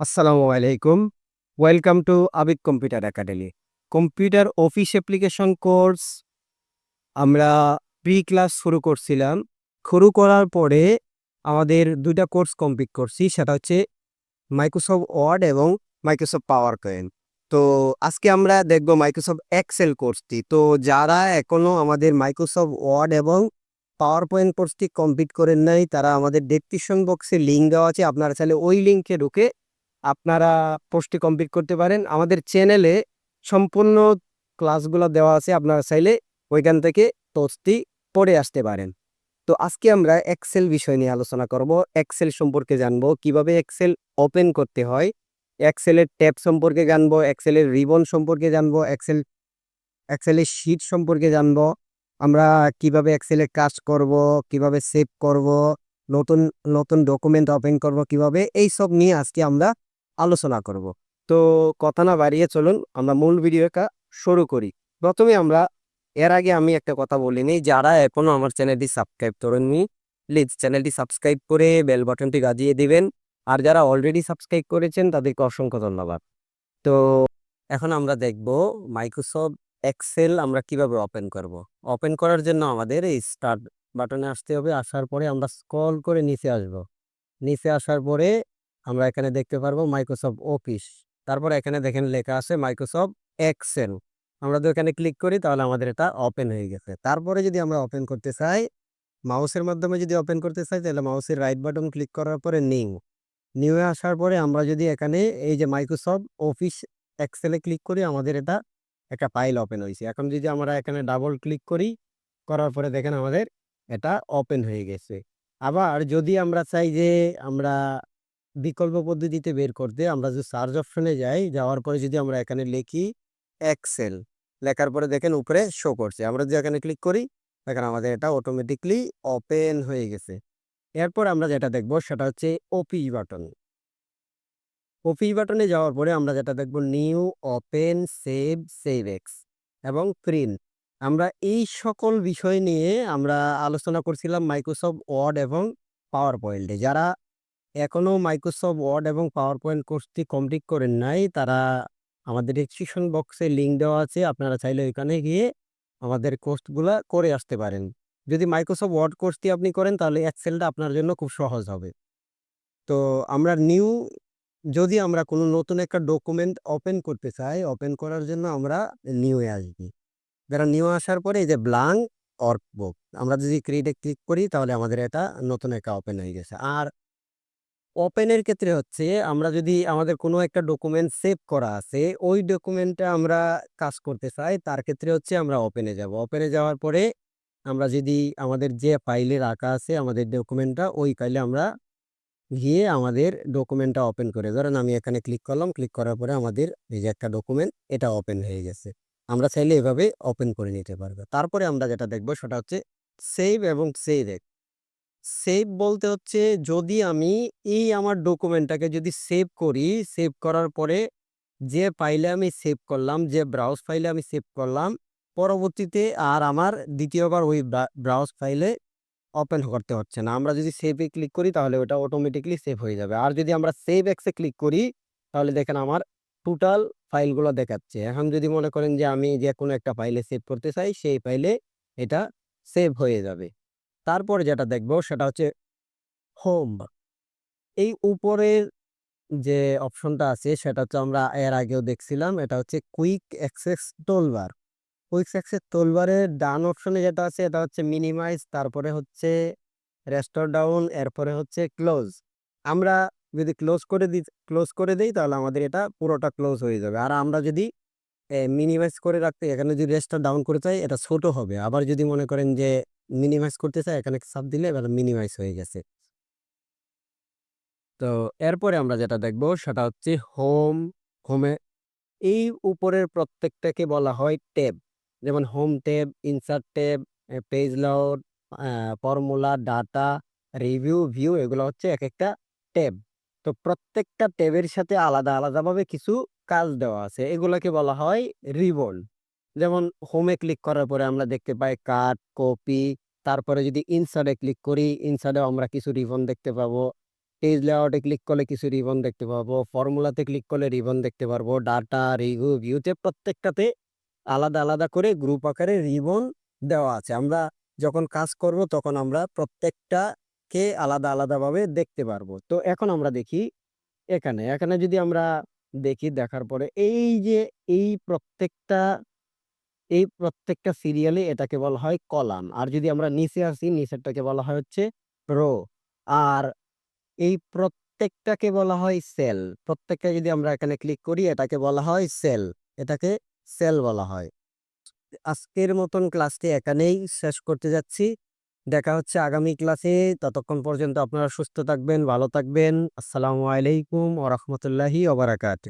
আসসালামু আলাইকুম। Welcome to Abid computer academy. Computer office application course আমরা প্রি ক্লাস শুরু করছিলাম। শুরু করার পরে আমাদের দুইটা কোর্স কমপ্লিট করছি, সেটা হচ্ছে মাইক্রোসফট ওয়ার্ড এবং মাইক্রোসফট পাওয়ার কয়েন তো আজকে আমরা দেখব মাইক্রোসফট এক্সেল কোর্সটি। তো যারা এখনও আমাদের মাইক্রোসফট ওয়ার্ড এবং পাওয়ার পয়েন্ট কোর্সটি কমপ্লিট করেন নাই, তারা আমাদের ডেসক্রিপশন বক্সে লিঙ্ক দেওয়া আছে। আপনারা চাইলে ওই লিঙ্কে ঢুকে আপনারা পোস্টটি কমপ্লিট করতে পারেন। আমাদের চ্যানেলে সম্পূর্ণ ক্লাসগুলো দেওয়া আছে, আপনারা চাইলে ওইখান থেকে পোস্টটি পড়ে আসতে পারেন। তো আজকে আমরা এক্সেল বিষয় নিয়ে আলোচনা করব। এক্সেল সম্পর্কে জানব, কীভাবে এক্সেল ওপেন করতে হয় এক্সেলের ট্যাব সম্পর্কে জানব এক্সেলের রিবন সম্পর্কে জানব এক্সেল এক্সেলের শিট সম্পর্কে জানব, আমরা কীভাবে এক্সেলের কাজ করব, কীভাবে সেভ করব, নতুন নতুন ডকুমেন্ট ওপেন করব, কীভাবে এই সব নিয়ে আজকে আমরা আলোচনা করব। তো কথা না বাড়িয়ে চলুন, আমরা মূল ভিডিওটা শুরু করি। প্রথমে আমরা এর আগে আমি একটা কথা বলিনি যারা এখনও আমার চ্যানেলটি সাবস্ক্রাইব করেননি, প্লিজ চ্যানেলটি সাবস্ক্রাইব করে বেল বাটনটি বাজিয়ে দিবেন। আর যারা অলরেডি সাবস্ক্রাইব করেছেন, তাদেরকে অসংখ্য ধন্যবাদ। তো এখন আমরা দেখব মাইক্রোসফট এক্সেল আমরা কীভাবে ওপেন করব। ওপেন করার জন্য আমাদের এই স্টার্ট বাটনে আসতে হবে। আসার পরে আমরা স্ক্রল করে নিচে আসব। নিচে আসার পরে আমরা এখানে দেখতে পারব মাইক্রোসফট অফিস তারপর এখানে দেখেন লেখা আছে মাইক্রোসফট এক্সেল আমরা যদি এখানে ক্লিক করি তাহলে আমাদের এটা ওপেন হয়ে গেছে। তারপরে যদি আমরা ওপেন করতে চাই মাউসের মাধ্যমে যদি ওপেন করতে চাই তাহলে মাউসের রাইট বাটন ক্লিক করার পরে নিউ নিউ আসার পরে আমরা যদি এখানে এই যে মাইক্রোসফট অফিস এক্সেলে ক্লিক করি আমাদের এটা একটা ফাইল ওপেন হয়েছে। এখন যদি আমরা এখানে ডাবল ক্লিক করি, করার পরে দেখেন আমাদের এটা ওপেন হয়ে গেছে। আবার যদি আমরা চাই যে আমরা বিকল্প পদ্ধতিতে বের করতে আমরা যদি সার্চ অপশনে যাই, যাওয়ার পরে যদি আমরা এখানে লিখি এক্সেল লেখার পরে দেখেন উপরে শো করছে। আমরা যদি এখানে ক্লিক করি, দেখেন আমাদের এটা অটোমেটিকলি ওপেন হয়ে গেছে। এরপর আমরা যেটা দেখব, সেটা হচ্ছে ওপি বাটন ওপি বাটনে যাওয়ার পরে আমরা যেটা দেখব new open save save as এবং প্রিন্ট আমরা এই সকল বিষয় নিয়ে আমরা আলোচনা করছিলাম মাইক্রোসফট ওয়ার্ড এবং পাওয়ার পয়েন্টে যারা এখনও মাইক্রোসফট ওয়ার্ড এবং পাওয়ার পয়েন্ট কোর্সটি কমপ্লিট করেন নাই। তারা আমাদের ডিসক্রিপশন বক্সে লিঙ্ক দেওয়া আছে। আপনারা চাইলে ওইখানে গিয়ে আমাদের কোর্সগুলা করে আসতে পারেন। যদি মাইক্রোসফট ওয়ার্ড কোর্সটি আপনি করেন, তাহলে এক্সেলটা আপনার জন্য খুব সহজ হবে। তো আমরা নিউ যদি আমরা কোনো নতুন একটা ডকুমেন্ট ওপেন করতে চাই ওপেন করার জন্য আমরা নিউয়ে আসবি। যারা নিউ আসার পরে এই যে ব্লাঙ্ক ওয়ার্কবুক আমরা যদি ক্রিয়েটে ক্লিক করি, তাহলে আমাদের এটা নতুন একটা ওপেন হয়ে গেছে। আর ওপেনের ক্ষেত্রে হচ্ছে আমরা যদি আমাদের কোনো একটা ডকুমেন্ট সেভ করা আছে, ওই ডকুমেন্টটা আমরা কাজ করতে চাই, তার ক্ষেত্রে হচ্ছে আমরা ওপেনে যাব। ওপেনে যাওয়ার পরে আমরা যদি আমাদের যে ফাইলে রাখা আছে, আমাদের ডকুমেন্টটা ওই ফাইলে আমরা গিয়ে আমাদের ডকুমেন্টটা ওপেন করে, ধরেন আমি এখানে ক্লিক করলাম ক্লিক করার পরে আমাদের এই যে একটা ডকুমেন্ট এটা ওপেন হয়ে গেছে। আমরা চাইলে এভাবে ওপেন করে নিতে পারব। তারপরে আমরা যেটা দেখব, সেটা হচ্ছে সেভ এবং সেভ এক সেভ বলতে হচ্ছে যদি আমি এই আমার ডকুমেন্টটাকে যদি সেভ করি সেভ করার পরে যে ফাইলে আমি সেভ করলাম, যে ব্রাউজ ফাইলে আমি সেভ করলাম, পরবর্তীতে আর আমার দ্বিতীয়বার ওই ব্রাউজ ফাইলে ওপেন করতে হচ্ছে না। আমরা যদি সেভে ক্লিক করি তাহলে ওটা অটোমেটিকলি সেভ হয়ে যাবে। আর যদি আমরা সেভ এক্সে ক্লিক করি, তাহলে দেখেন আমার টোটাল ফাইলগুলো দেখাচ্ছে। এখন যদি মনে করেন যে আমি যে কোনো একটা ফাইলে সেভ করতে চাই, সেই ফাইলে এটা সেভ হয়ে যাবে। তারপরে যেটা দেখব সেটা হচ্ছে হোম এই উপরের যে অপশনটা আছে সেটা হচ্ছে আমরা এর আগেও দেখছিলাম, এটা হচ্ছে quick access toolbar quick access টোলবারের ডান অপশনে যেটা আছে এটা হচ্ছে মিনিমাইজ তারপরে হচ্ছে রেস্টোর ডাউন এরপরে হচ্ছে ক্লোজ আমরা যদি ক্লোজ করে দিই ক্লোজ করে দিই তাহলে আমাদের এটা পুরোটা ক্লোজ হয়ে যাবে। আর আমরা যদি মিনিমাইজ করে রাখতে, এখানে যদি রেস্টার ডাউন করে চাই, এটা ছোট হবে। আবার যদি মনে করেন যে মিনিমাইজ করতে চাই, এখানে চাপ দিলে এবার মিনিমাইজ হয়ে গেছে। তো এরপরে আমরা যেটা দেখব, সেটা হচ্ছে হোম হোমে এই উপরের প্রত্যেকটাকে বলা হয় ট্যাব যেমন home tab insert tab page layout formula data review view এগুলো হচ্ছে এক একটা ট্যাব তো প্রত্যেকটা ট্যাবের সাথে আলাদা, আলাদাভাবে কিছু কাজ দেওয়া আছে। এগুলোকে বলা হয় রিবন। যেমন হোমে ক্লিক করার পরে আমরা দেখতে পাই কাট কপি তারপরে যদি ইনসার্টে ক্লিক করি ইনসার্টেও আমরা কিছু রিবন দেখতে পাবো। পেজ লেআউটে ক্লিক করলে কিছু রিবন দেখতে পারব ফর্মুলাতে ক্লিক করলে রিবন দেখতে পারব। ডাটা রিভিউ ভিউতে প্রত্যেকটাতে আলাদা আলাদা করে গ্রুপ আকারে রিবন দেওয়া আছে। আমরা যখন কাজ করব তখন আমরা প্রত্যেকটাকে আলাদা, আলাদাভাবে দেখতে পারব। তো এখন আমরা দেখি এখানে। এখানে যদি আমরা দেখি দেখার পরে এই যে এই প্রত্যেকটা এই প্রত্যেকটা সিরিয়ালে এটাকে বলা হয় কলাম। আর যদি আমরা নিচে আসি, নিচেরটাকে বলা হয় হচ্ছে রো আর এই প্রত্যেকটাকে বলা হয় সেল প্রত্যেকটা যদি আমরা এখানে ক্লিক করি, এটাকে বলা হয় সেল এটাকে সেল বলা হয়। আজকের মতন ক্লাসটি এখানেই শেষ করতে যাচ্ছি। দেখা হচ্ছে আগামী ক্লাসে। ততক্ষণ পর্যন্ত আপনারা সুস্থ থাকবেন, ভালো থাকবেন। আসসালামু আলাইকুম ওরহমতুল্লাহি ওবরাকাত